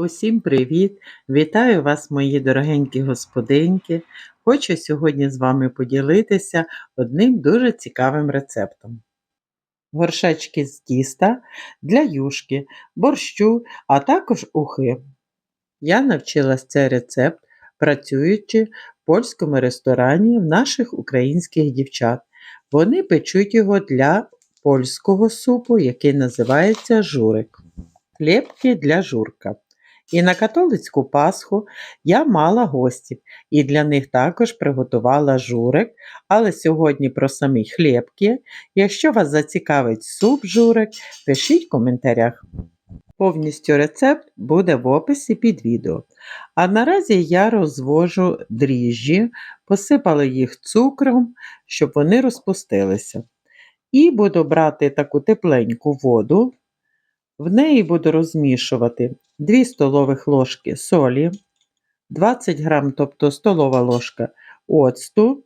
Усім привіт! Вітаю вас, мої дорогенькі господинки. Хочу сьогодні з вами поділитися одним дуже цікавим рецептом. Горшечки з тіста для юшки, борщу, а також ухи. Я навчилась цей рецепт, працюючи в польському ресторані в наших українських дівчат. Вони печуть його для польського супу, який називається журик. Хлібки для журка. І на католицьку Пасху я мала гостів і для них також приготувала журик, але сьогодні про самі хлібки. Якщо вас зацікавить суп журик, пишіть в коментарях. Повністю рецепт буде в описі під відео. А наразі я розвожу дріжджі, посипала їх цукром, щоб вони розпустилися. І буду брати таку тепленьку воду. В неї буду розмішувати 2 столових ложки солі, 20 грам, тобто столова ложка оцту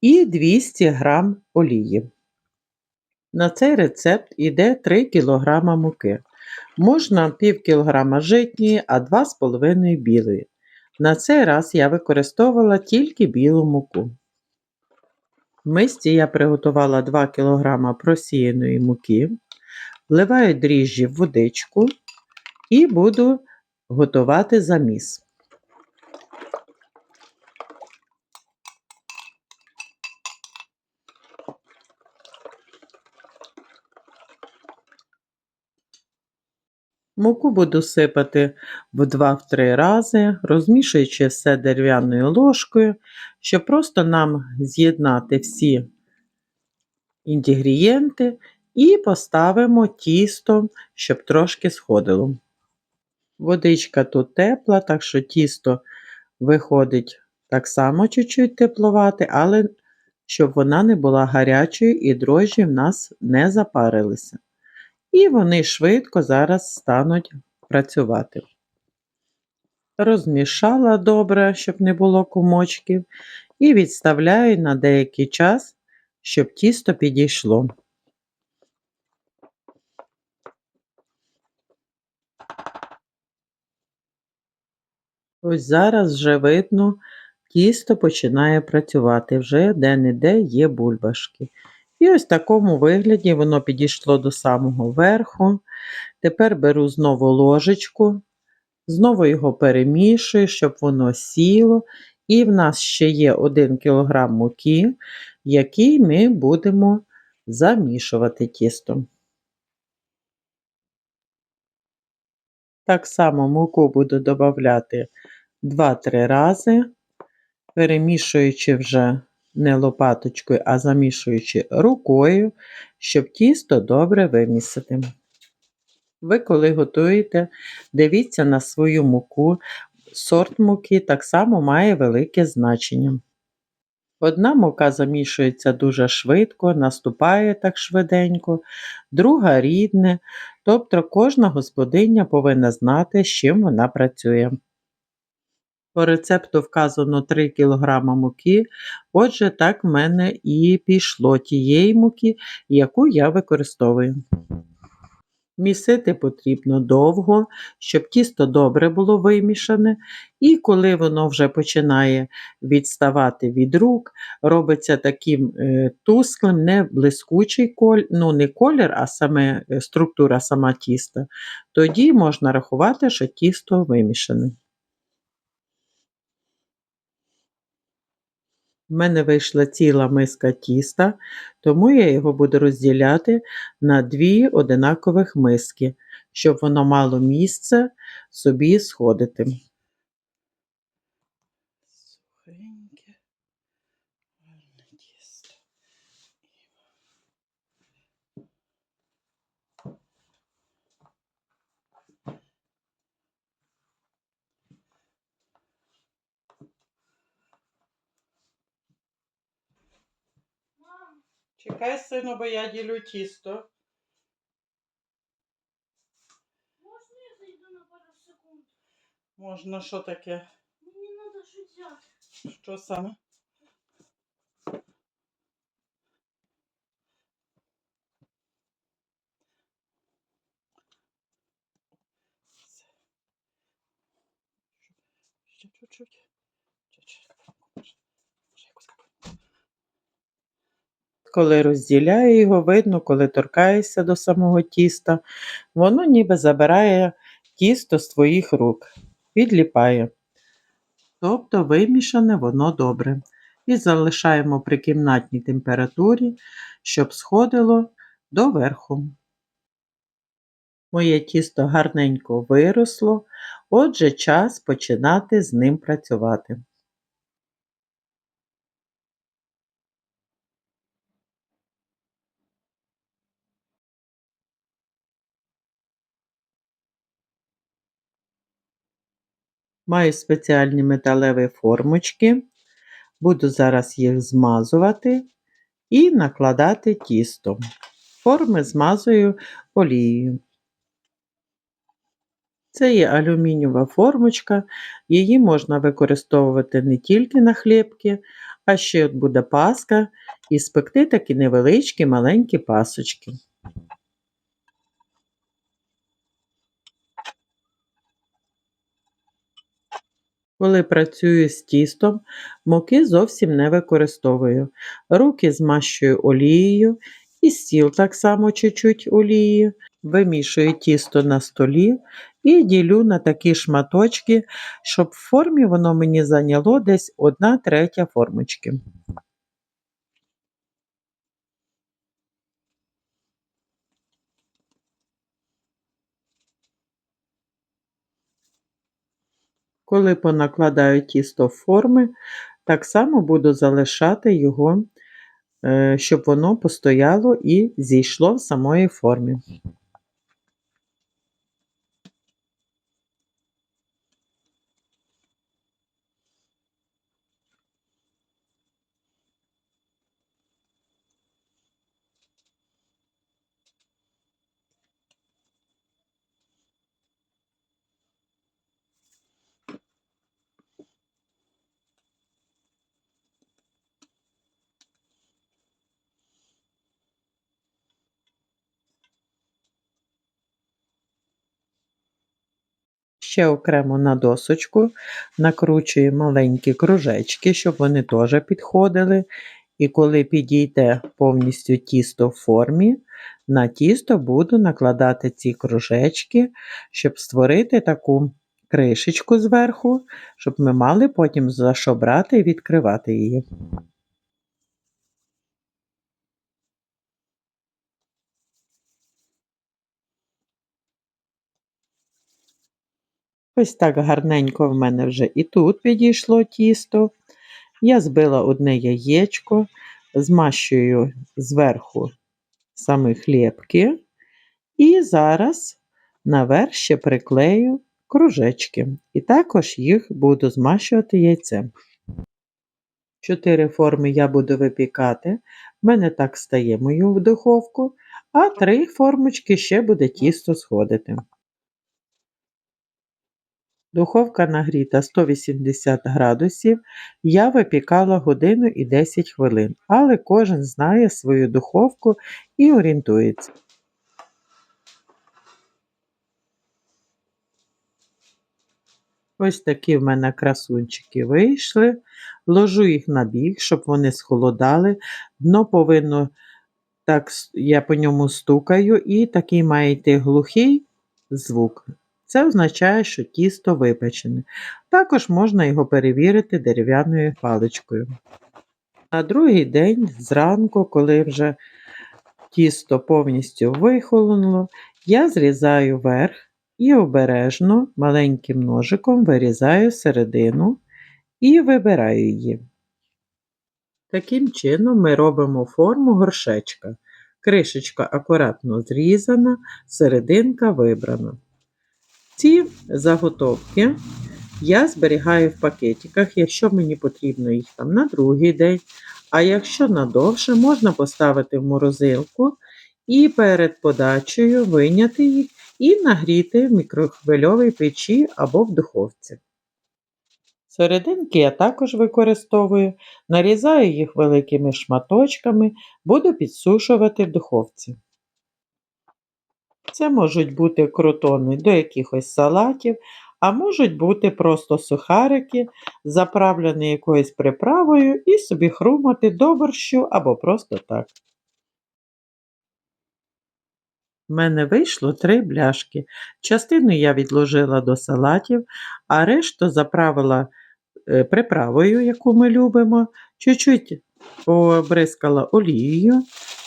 і 200 грам олії. На цей рецепт йде 3 кг муки. Можна пів кілограма житньої, а 2,5 білої. На цей раз я використовувала тільки білу муку. В мисці я приготувала 2 кг просіяної муки, вливаю дріжджі в водичку і буду готувати заміс. Муку буду сипати в 2-3 рази, розмішуючи все дерев'яною ложкою, щоб просто нам з'єднати всі інгредієнти і поставимо тісто, щоб трошки сходило. Водичка тут тепла, так що тісто виходить так само чуть-чуть тепловати, але щоб вона не була гарячою і дрожжі в нас не запарилися. І вони швидко зараз стануть працювати. Розмішала добре, щоб не було комочків, і відставляю на деякий час, щоб тісто підійшло. Ось зараз вже видно, тісто починає працювати, вже де-не-де є бульбашки. І ось в такому вигляді воно підійшло до самого верху. Тепер беру знову ложечку, знову його перемішую, щоб воно сіло. І в нас ще є 1 кг муки, який ми будемо замішувати тісто. Так само муку буду додати 2-3 рази, перемішуючи вже не лопаточкою, а замішуючи рукою, щоб тісто добре вимісити. Ви, коли готуєте, дивіться на свою муку, сорт муки так само має велике значення. Одна мука замішується дуже швидко, наступає так швиденько, друга рідне, тобто кожна господиня повинна знати, з чим вона працює. По рецепту вказано 3 кг муки, отже, так в мене і пішло тієї муки, яку я використовую. Місити потрібно довго, щоб тісто добре було вимішане, і коли воно вже починає відставати від рук, робиться таким е, тусклим, не блискучий коль, ну не колір, а саме е, структура сама тіста, тоді можна рахувати, що тісто вимішане. В мене вийшла ціла миска тіста, тому я його буду розділяти на дві одинакових миски, щоб воно мало місце собі сходити. Чекай, сину, бо я ділю тісто. Можна я зайду на пару секунд? Можна що таке? Мені треба щось взяти. Що саме? Ще чуть-чуть. Чуть-чуть. Коли розділяю його, видно, коли торкаєшся до самого тіста, воно ніби забирає тісто з твоїх рук, відліпає. Тобто вимішане воно добре. І залишаємо при кімнатній температурі, щоб сходило до верху. Моє тісто гарненько виросло, отже, час починати з ним працювати. Маю спеціальні металеві формочки. Буду зараз їх змазувати і накладати тісто. Форми змазую олією. Це є алюмінієва формочка, її можна використовувати не тільки на хлібки, а ще от буде паска і спекти такі невеличкі маленькі пасочки. Коли працюю з тістом, муки зовсім не використовую. Руки змащую олією і стіл так само чуть-чуть олією. Вимішую тісто на столі і ділю на такі шматочки, щоб в формі воно мені зайняло десь 1 третя формочки. Коли понакладаю тісто в форми, так само буду залишати його, е, щоб воно постояло і зійшло в самої формі. Ще окремо на досочку накручую маленькі кружечки, щоб вони теж підходили. І коли підійде повністю тісто в формі, на тісто буду накладати ці кружечки, щоб створити таку кришечку зверху, щоб ми мали потім за що брати і відкривати її. Ось так гарненько в мене вже і тут підійшло тісто. Я збила одне яєчко, змащую зверху саме хлібки. І зараз наверх ще приклею кружечки. І також їх буду змащувати яйцем. Чотири форми я буду випікати. В мене так стає мою в духовку, а три формочки ще буде тісто сходити. Духовка нагріта 180 градусів. Я випікала годину і 10 хвилин, але кожен знає свою духовку і орієнтується. Ось такі в мене красунчики вийшли. Ложу їх на бік, щоб вони схолодали. Дно повинно, так, я по ньому стукаю, і такий має йти глухий звук. Це означає, що тісто випечене. Також можна його перевірити дерев'яною паличкою. На другий день, зранку, коли вже тісто повністю вихолонуло, я зрізаю верх і обережно маленьким ножиком вирізаю середину і вибираю її. Таким чином ми робимо форму горшечка. Кришечка акуратно зрізана, серединка вибрана. Ці заготовки я зберігаю в пакетиках, якщо мені потрібно їх там на другий день, а якщо надовше, можна поставити в морозилку і перед подачею виняти їх і нагріти в мікрохвильовій печі або в духовці. Серединки я також використовую, нарізаю їх великими шматочками, буду підсушувати в духовці. Це можуть бути крутони до якихось салатів, а можуть бути просто сухарики, заправлені якоюсь приправою, і собі хрумати до борщу або просто так. У мене вийшло три бляшки. Частину я відложила до салатів, а решту заправила е, приправою, яку ми любимо, чуть-чуть побризкала олією,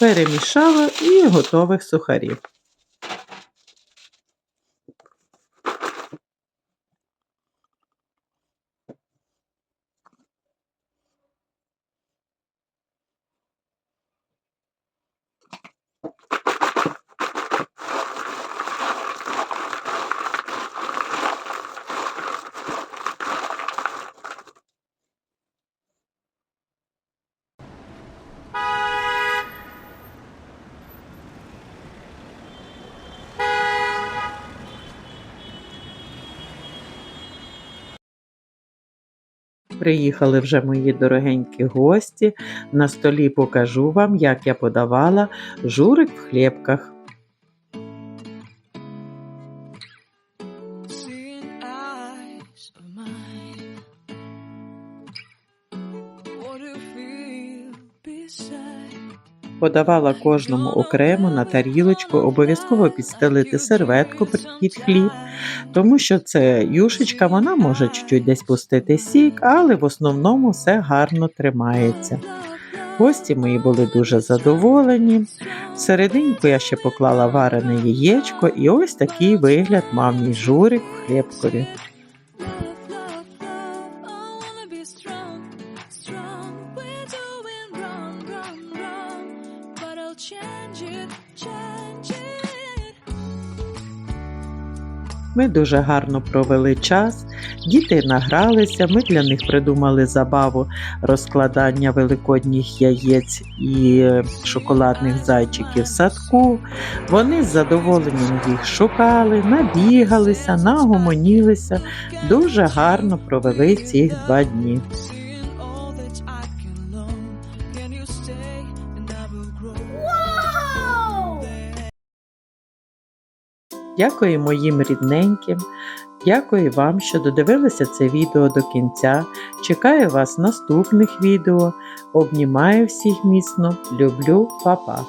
перемішала і готових сухарів. Приїхали вже мої дорогенькі гості. На столі покажу вам, як я подавала журик в хлібках. Seeing Подавала кожному окремо на тарілочку, обов'язково підстелити серветку під хліб, тому що це юшечка, вона може чуть-чуть десь пустити сік, але в основному все гарно тримається. Гості мої були дуже задоволені. Всерединку я ще поклала варене яєчко, і ось такий вигляд мав мій журик в хлібкові. Ми дуже гарно провели час, діти награлися, ми для них придумали забаву розкладання великодніх яєць і шоколадних зайчиків в садку. Вони з задоволенням їх шукали, набігалися, нагомонілися, дуже гарно провели ці два дні. Дякую моїм рідненьким. Дякую вам, що додивилися це відео до кінця. Чекаю вас наступних відео. Обнімаю всіх міцно. Люблю, па-па.